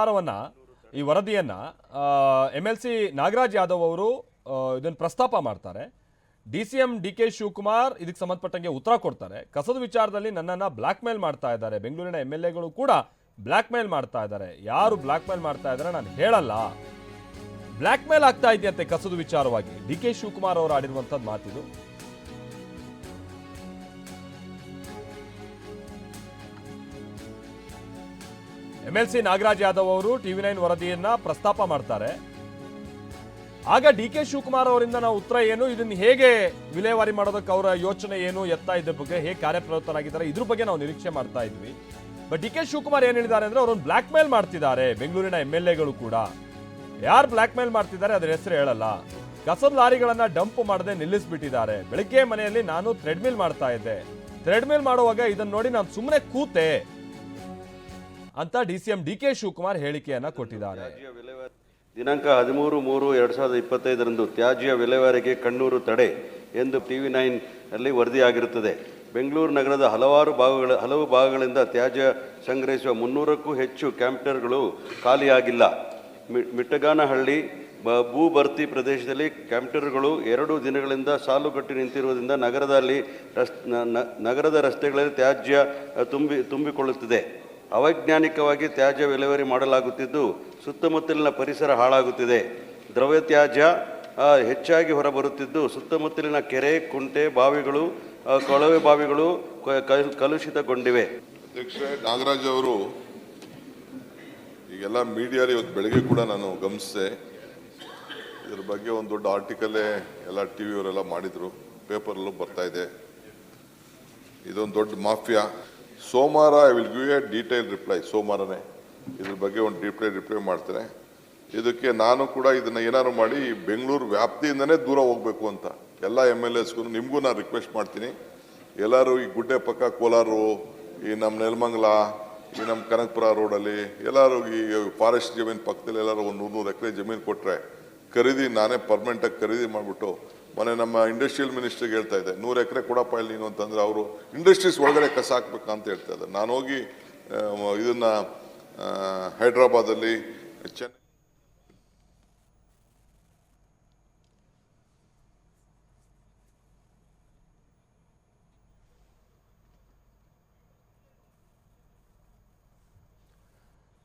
ವಿಚಾರವನ್ನ ಈ ವರದಿಯನ್ನ M L C Nagaraj Yadav ಅವರು ಇದನ್ನು ಪ್ರಸ್ತಾಪ ಮಾಡ್ತಾರೆ. D C M D K Shivakumar ಇದಕ್ಕೆ ಸಂಬಂಧಪಟ್ಟಂಗೆ ಉತ್ತರ ಕೊಡ್ತಾರೆ. ಕಸದ ವಿಚಾರದಲ್ಲಿ ನನ್ನನ್ನು ಬ್ಲಾಕ್ ಮೇಲ್ ಮಾಡ್ತಾ ಇದ್ದಾರೆ. ಬೆಂಗಳೂರಿನ ಎಂ ಎಲ್ ಎಗಳು ಕೂಡ ಬ್ಲಾಕ್ ಮೇಲ್ ಮಾಡ್ತಾ ಇದ್ದಾರೆ. ಯಾರು ಬ್ಲಾಕ್ ಮೇಲ್ ಮಾಡ್ತಾ ಇದ್ದಾರೆ ನಾನು ಹೇಳಲ್ಲ. ಬ್ಲಾಕ್ ಮೇಲ್ ಆಗ್ತಾ ಇದೆಯಂತೆ ಕಸದ ವಿಚಾರವಾಗಿ. ಡಿ ಕೆ ಶಿವಕುಮಾರ್ ಅವರು ಆಡಿರುವಂಥದ್ದು ಮಾತಿದು. M L C Nagaraj Yadav ಅವರು ಟಿವಿ ನೈನ್ ವರದಿಯನ್ನ ಪ್ರಸ್ತಾಪ ಮಾಡ್ತಾರೆ. ಆಗ ಡಿ ಕೆ ಶಿವಕುಮಾರ್ ಅವರಿಂದ ನಾವು ಉತ್ತರ ಏನು? ಇದನ್ನು ಹೇಗೆ ವಿಲೇವಾರಿ ಮಾಡೋದಕ್ಕೆ ಅವರ ಯೋಚನೆ ಏನು? ಎತ್ತ ಇದ್ರ ಬಗ್ಗೆ ಹೇಗೆ ಕಾರ್ಯಪ್ರವೃತ್ತರಾಗಿದ್ದಾರೆ? ಇದ್ರ ಬಗ್ಗೆ ನಾವು ನಿರೀಕ್ಷೆ ಮಾಡ್ತಾ ಇದ್ವಿ. ಬಟ್ ಡಿ ಕೆ ಶಿವಕುಮಾರ್ ಏನ್ ಹೇಳಿದ್ದಾರೆ ಅಂದ್ರೆ ಅವರೊಂದು ಬ್ಲಾಕ್ ಮೇಲ್ ಮಾಡ್ತಿದ್ದಾರೆ, ಬೆಂಗಳೂರಿನ ಎಂ ಎಲ್ ಎಗಳು ಕೂಡ. ಯಾರು ಬ್ಲಾಕ್ ಮೇಲ್ ಮಾಡ್ತಿದ್ದಾರೆ ಅದ್ರ ಹೆಸರು ಹೇಳಲ್ಲ. ಕಸದ ಲಾರಿಗಳನ್ನ ಡಂಪ್ ಮಾಡದೆ ನಿಲ್ಲಿಸ್ಬಿಟ್ಟಿದ್ದಾರೆ. ಬೆಳಿಗ್ಗೆ ಮನೆಯಲ್ಲಿ ನಾನು ಥ್ರೆಡ್ಮಿಲ್ ಮಾಡ್ತಾ ಇದ್ದೆ. ಥ್ರೆಡ್ಮಿಲ್ ಮಾಡುವಾಗ ಇದನ್ನ ನೋಡಿ ನಾನು ಸುಮ್ಮನೆ ಕೂತೆ. ಅಂತ D C M D K Shivakumar ಹೇಳಿಕೆಯನ್ನ ಕೊಟ್ಟಿದ್ದಾರೆ. ದಿನಾಂಕ ಹದಿಮೂರು ಮೂರು ಎರಡು ಸಾವಿರದ ಇಪ್ಪತ್ತೈದರಂದು ತ್ಯಾಜ್ಯ ವಿಲೇವಾರಿಗೆ ಕಣ್ಣೂರು ತಡೆ ಎಂದು ಟಿವಿ ನೈನ್ ಅಲ್ಲಿ ವರದಿಯಾಗಿರುತ್ತದೆ. ಬೆಂಗಳೂರು ನಗರದ ಹಲವಾರು ಭಾಗಗಳ, ಹಲವು ಭಾಗಗಳಿಂದ ತ್ಯಾಜ್ಯ ಸಂಗ್ರಹಿಸುವ ಮುನ್ನೂರಕ್ಕೂ ಹೆಚ್ಚು ಕ್ಯಾಂಪ್ಟರ್ಗಳು ಖಾಲಿಯಾಗಿಲ್ಲ. ಮಿಟ್ಟಗಾನಹಳ್ಳಿ ಭೂ ಭರ್ತಿ ಪ್ರದೇಶದಲ್ಲಿ ಕ್ಯಾಂಪ್ಟರ್ಗಳು ಎರಡು ದಿನಗಳಿಂದ ಸಾಲುಗಟ್ಟಿ ನಿಂತಿರುವುದರಿಂದ ನಗರದಲ್ಲಿ ರಸ್ ನಗರದ ರಸ್ತೆಗಳಲ್ಲಿ ತ್ಯಾಜ್ಯ ತುಂಬಿ, ತುಂಬಿಕೊಳ್ಳುತ್ತಿದೆ. ಅವೈಜ್ಞಾನಿಕವಾಗಿ ತ್ಯಾಜ್ಯ ವಿಲೇವಾರಿ ಮಾಡಲಾಗುತ್ತಿದ್ದು, ಸುತ್ತಮುತ್ತಲಿನ ಪರಿಸರ ಹಾಳಾಗುತ್ತಿದೆ. ದ್ರವ್ಯ ತ್ಯಾಜ್ಯ ಹೆಚ್ಚಾಗಿ ಹೊರಬರುತ್ತಿದ್ದು, ಸುತ್ತಮುತ್ತಲಿನ ಕೆರೆ, ಕುಂಟೆ, ಬಾವಿಗಳು ಕೊಳವೆ ಬಾವಿಗಳು ಕಲುಷಿತಗೊಂಡಿವೆ. ಅಧ್ಯಕ್ಷರೇ, ನಾಗರಾಜ್ ಅವರು, ಈಗೆಲ್ಲ ಮೀಡಿಯಾಲಿ ಇವತ್ತು ಬೆಳಗ್ಗೆ ಕೂಡ ನಾನು ಗಮನಿಸಿದೆ. ಇದ್ರ ಬಗ್ಗೆ ಒಂದು ದೊಡ್ಡ ಆರ್ಟಿಕಲ್ಲೇ ಎಲ್ಲ ಟಿ ವಿಯವರೆಲ್ಲ ಮಾಡಿದರು. ಪೇಪರಲ್ಲೂ ಬರ್ತಾ ಇದೆ. ಇದೊಂದು ದೊಡ್ಡ ಮಾಫಿಯಾ. ಸೋಮವಾರ I will give a detail reply ಸೋಮವಾರನೇ. ಇದ್ರ ಬಗ್ಗೆ ಒಂದು ಡೀಟೈಲ್ ರಿಪ್ಲೈ ಮಾಡ್ತೇನೆ. ಇದಕ್ಕೆ ನಾನು ಕೂಡ ಇದನ್ನ ಏನಾದ್ರು ಮಾಡಿ ಬೆಂಗಳೂರು ವ್ಯಾಪ್ತಿಯಿಂದನೇ ದೂರ ಹೋಗ್ಬೇಕು ಅಂತ. ಎಲ್ಲ ಎಂ ಎಲ್ ಎಸ್ಗೂ ನಿಮಗೂ ನಾನು ರಿಕ್ವೆಸ್ಟ್ ಮಾಡ್ತೀನಿ. ಎಲ್ಲರೂ ಈ ಗುಡ್ಡೆ ಪಕ್ಕ ಕೋಲಾರು, ಈ ನಮ್ಮ ನೆಲಮಂಗಲ, ಈ ನಮ್ಮ ಕನಕಪುರ ರೋಡಲ್ಲಿ ಎಲ್ಲರೂ ಈ ಫಾರೆಸ್ಟ್ ಜಮೀನು ಪಕ್ಕದಲ್ಲಿ ಎಲ್ಲರೂ ಒಂದು ನೂರು ನೂರು ಎಕರೆ ಜಮೀನು ಕೊಟ್ಟರೆ ಖರೀದಿ ನಾನೇ ಪರ್ಮನೆಂಟಾಗಿ ಖರೀದಿ ಮಾಡಿಬಿಟ್ಟು ಮೊನ್ನೆ ನಮ್ಮ ಇಂಡಸ್ಟ್ರಿಯಲ್ ಮಿನಿಸ್ಟ್ರಿಗೆ ಹೇಳ್ತಾ ಇದ್ದೆ, ನೂರು ಎಕರೆ ಕೊಡಪ್ಪ ಇಲ್ಲಿ ನೀನು ಅಂತಂದ್ರೆ ಅವರು ಇಂಡಸ್ಟ್ರೀಸ್ ಒಳಗಡೆ ಕಸ ಹಾಕ್ಬೇಕು ಅಂತ ಹೇಳ್ತಾ ಇದ್ದಾರೆ. ನಾನು ಹೋಗಿ ಇದನ್ನು ಹೈದ್ರಾಬಾದಲ್ಲಿ, ಚೆನ್ನೈ